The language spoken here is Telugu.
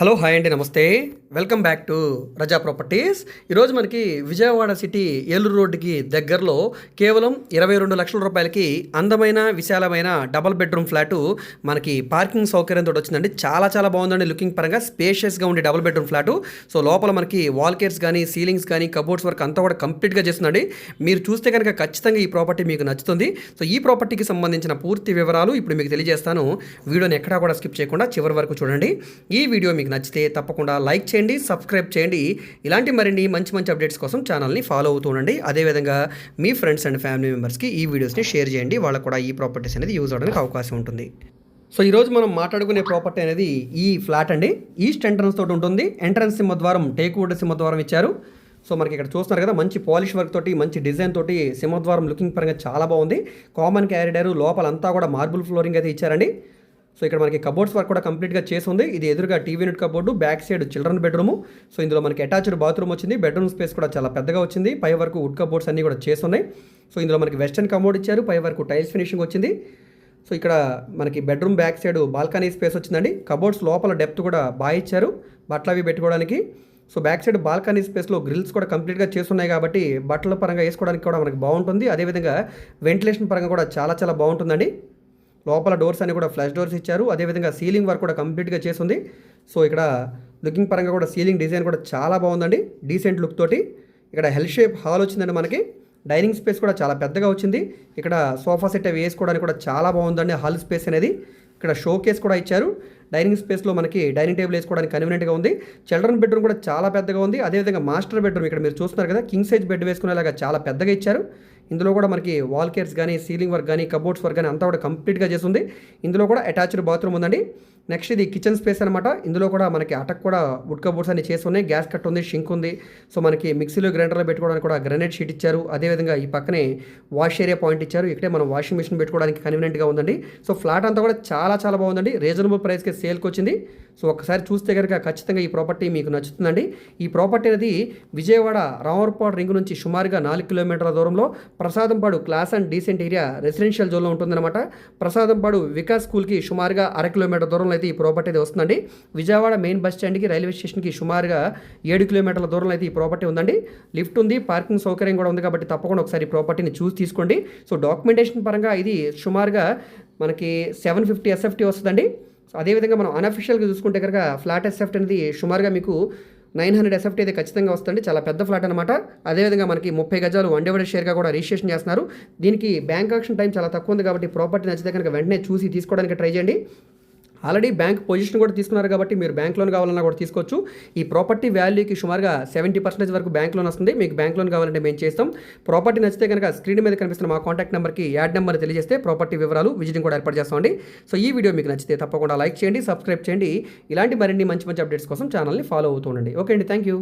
హలో హాయ్ అండి నమస్తే. Welcome back to Raja properties. ఈరోజు మనకి విజయవాడ సిటీ ఏలూరు రోడ్డుకి దగ్గరలో కేవలం ఇరవై రెండు లక్షల రూపాయలకి అందమైన విశాలమైన డబల్ బెడ్రూమ్ ఫ్లాటు మనకి పార్కింగ్ సౌకర్యంతో వచ్చిందండి. చాలా చాలా బాగుందండి. లుకింగ్ పరంగా స్పేషియస్గా ఉండే డబల్ బెడ్రూమ్ ఫ్లాటు. సో లోపల మనకి వాల్కేర్స్ కానీ సీలింగ్స్ కానీ కబోర్డ్స్ వర్క్ అంతా కూడా కంప్లీట్గా చేస్తుందండి. మీరు చూస్తే కనుక ఖచ్చితంగా ఈ ప్రాపర్టీ మీకు నచ్చుతుంది. సో ఈ ప్రాపర్టీకి సంబంధించిన పూర్తి వివరాలు ఇప్పుడు మీకు తెలియజేస్తాను. వీడియోని ఎక్కడా కూడా స్కిప్ చేయకుండా చివరి వరకు చూడండి. ఈ వీడియో మీకు నచ్చితే తప్పకుండా లైక్ చేయండి సబ్స్క్రైబ్ చేయండి. ఇలాంటి మరిన్ని మంచి మంచి అప్డేట్స్ కోసం ఛానల్ని ఫాలో అవుతూ ఉండండి. అదేవిధంగా మీ ఫ్రెండ్స్ అండ్ ఫ్యామిలీ మెంబర్స్కి ఈ వీడియోస్ని షేర్ చేయండి. వాళ్ళకు కూడా ఈ ప్రాపర్టీస్ అనేది యూజ్ అవడానికి అవకాశం ఉంటుంది. సో ఈరోజు మనం మాట్లాడుకునే ప్రాపర్టీ అనేది ఈ ఫ్లాట్ అండి. ఈస్ట్ ఎంట్రన్స్ తోటి ఉంటుంది. ఎంట్రన్స్ సింహద్వారం టేక్ వుడ్ సింహద్వారం ఇచ్చారు. సో మనకి ఇక్కడ చూస్తున్నారు కదా మంచి పాలిష్ వర్క్ తోటి మంచి డిజైన్ తోటి సింహద్వారం లుకింగ్ పరంగా చాలా బాగుంది. కామన్ క్యారిడర్ లోపలంతా కూడా మార్బుల్ ఫ్లోరింగ్ అయితే ఇచ్చారండి. సో ఇక్కడ మనకి కబోర్డ్స్ వర్క్ కూడా కంప్లీట్గా చేసి ఉంది ఇది ఎదురుగా TV unit cupboard back side children bedroom so ఇందులో మనకి అటాచ్డ్ బాత్రూమ్ వచ్చింది. బెడ్రూమ్ స్పేస్ కూడా చాలా పెద్దగా వచ్చింది. పై వరకు వుడ్ కబోర్డ్స్ అన్నీ కూడా చేసి ఉన్నాయి సో ఇందులో మనకి వెస్టర్న్ కమోడ్ ఇచ్చారు. పై వరకు టైల్స్ ఫినిషింగ్ వచ్చింది. సో ఇక్కడ మనకి bedroom back side balcony space వచ్చిందండి. కబోర్డ్స్ లోపల డెప్త్ కూడా బాగా ఇచ్చారు. బట్టలు అవి పెట్టుకోవడానికి. సో బ్యాక్ సైడ్ బాల్కనీ స్పేస్లో గ్రిల్స్ కూడా కంప్లీట్గా చేస్తున్నాయి కాబట్టి బట్టల పరంగా వేసుకోవడానికి కూడా మనకి బాగుంటుంది. అదేవిధంగా వెంటిలేషన్ పరంగా కూడా చాలా చాలా బాగుంటుందండి. లోపల డోర్స్ అన్ని కూడా ఫ్లాష్ డోర్స్ ఇచ్చారు. అదేవిధంగా సీలింగ్ వర్క్ కూడా కంప్లీట్గా చేసింది సో ఇక్కడ లుకింగ్ పరంగా కూడా సీలింగ్ డిజైన్ కూడా చాలా బాగుందండి. డీసెంట్ లుక్ తోటి. ఇక్కడ హెల్ షేప్ హాల్ వచ్చిందండి మనకి. డైనింగ్ స్పేస్ కూడా చాలా పెద్దగా వచ్చింది. ఇక్కడ సోఫా సెట్ అవి వేసుకోవడానికి కూడా చాలా బాగుందండి హాల్ స్పేస్ అనేది. ఇక్కడ షో కేస్ కూడా ఇచ్చారు. డైనింగ్ స్పేస్లో మనకి డైనింగ్ టేబుల్ వేసుకోవడానికి కన్వీనియంట్గా ఉంది. చిల్డ్రన్ బెడ్రూమ్ కూడా చాలా పెద్దగా ఉంది. అదేవిధంగా మాస్టర్ బెడ్రూమ్ ఇక్కడ మీరు చూస్తున్నారు కదా కింగ్ సైజ్ బెడ్ వేసుకునేలాగా చాలా పెద్దగా ఇచ్చారు. ఇందులో కూడా మనకి వాల్ కేర్స్ కానీ సీలింగ్ వర్క్ కానీ కబోర్డ్స్ వర్క్ కానీ అంతా కూడా కంప్లీట్గా చేస్తుంది. ఇందులో కూడా అటాచ్డ్ బాత్రూమ్ ఉందండి. నెక్స్ట్ ఇది కిచెన్ స్పేస్ అనమాట ఇందులో కూడా మనకి అటక్ కూడా వుడ్ కబోర్డ్స్ అన్ని చేసి ఉన్నాయి. గ్యాస్ కట్ ఉంది షింక్ ఉంది. సో మనకి మిక్సీలో గ్రైండర్లో పెట్టుకోవడానికి కూడా గ్రనైట్ షీట్ ఇచ్చారు. అదేవిధంగా ఈ పక్కనే వాష్ ఏరియా పాయింట్ ఇచ్చారు. ఇక్కడే మనం వాషింగ్ మిషన్ పెట్టుకోవడానికి కన్వీనియంట్గా ఉందండి. సో ఫ్లాట్ అంతా కూడా చాలా చాలా బాగుందండి. రీజనబుల్ ప్రైస్కి సేల్కి వచ్చింది సో ఒకసారి చూస్తే కనుక ఖచ్చితంగా ఈ ప్రాపర్టీ మీకు నచ్చుతుందండి. ఈ ప్రాపర్టీ అనేది విజయవాడ రామర్పాడు రింగ్ నుంచి సుమారుగా నాలుగు కిలోమీటర్ల దూరంలో Prasadampadu class and decent area residential జోన్లో ఉంటుందన్నమాట. ప్రసాదంపాడు వికాస్ స్కూల్కి సుమారుగా అర కిలోమీటర్ దూరంలో అయితే ఈ ప్రాపర్టీ అయితే వస్తుందండి. విజయవాడ మెయిన్ బస్ స్టాండ్కి రైల్వే స్టేషన్కి సుమారుగా ఏడు కిలోమీటర్ల దూరంలో అయితే ఈ ప్రాపర్టీ ఉందండి. లిఫ్ట్ ఉంది పార్కింగ్ సౌకర్యం కూడా ఉంది కాబట్టి తప్పకుండా ఒకసారి ఈ ప్రాపర్టీని చూసి తీసుకోండి. సో డాక్యుమెంటేషన్ పరంగా ఇది సుమారుగా మనకి సెవెన్ ఫిఫ్టీ ఎస్ఎఫ్టీ వస్తుందండి. సో అదేవిధంగా మనం అన్అఫిషియల్గా చూసుకుంటే కనుక ఫ్లాట్ ఎస్ఎఫ్ట్ అనేది సుమారుగా మీకు నైన్ హండ్రెడ్ ఎస్ఎఫ్టీ అయితే ఖచ్చితంగా వస్తుంది. చాలా పెద్ద ఫ్లాట్ అనమాట అదేవిధంగా మనకి ముప్పై గజాలు వన్ డివైడెడ్ షేర్గా కూడా రిజిస్ట్రేషన్ చేస్తున్నారు. దీనికి బ్యాంక్ ఆక్షన్ టైం చాలా తక్కువ ఉంది కాబట్టి ప్రాపర్టీ నచ్చితే కనుక వెంటనే చూసి తీసుకోవడానికి ట్రై చేయండి. ఆల్రెడీ బ్యాంక్ పొజిషన్ కూడా తీసుకున్నారు కాబట్టి మీరు బ్యాంక్ లోన్ కావాలన్నా కూడా తీసుకోవచ్చు. ఈ ప్రాపర్టీ వాల్యూకి సుమారుగా సెవెంటీ పర్సెంటేజ్ వరకు బ్యాంక్ లోన్ వస్తుంది. మీకు బ్యాంక్ లోన్ కావాలంటే మేము చేస్తాం. ప్రాపర్టీ నచ్చితే కనుక స్క్రీన్ మీద కనిపిస్తున్న మా కాంటాక్ట్ నెంబర్కి యాడ్ నెంబర్ తెలియజేస్తే ప్రాపర్టీ వివరాలు విజిటింగ్ కూడా ఏర్పాటు చేస్తామండి సో ఈ వీడియో మీకు నచ్చితే తప్పకుండా లైక్ చేయండి సబ్స్క్రైబ్ చేయండి. ఇలాంటి మరిన్ని మంచి మంచి అప్డేట్స్ కోసం ఛానల్ని ఫాలో అవుతూ ఉండండి. ఓకే అండి. Thank you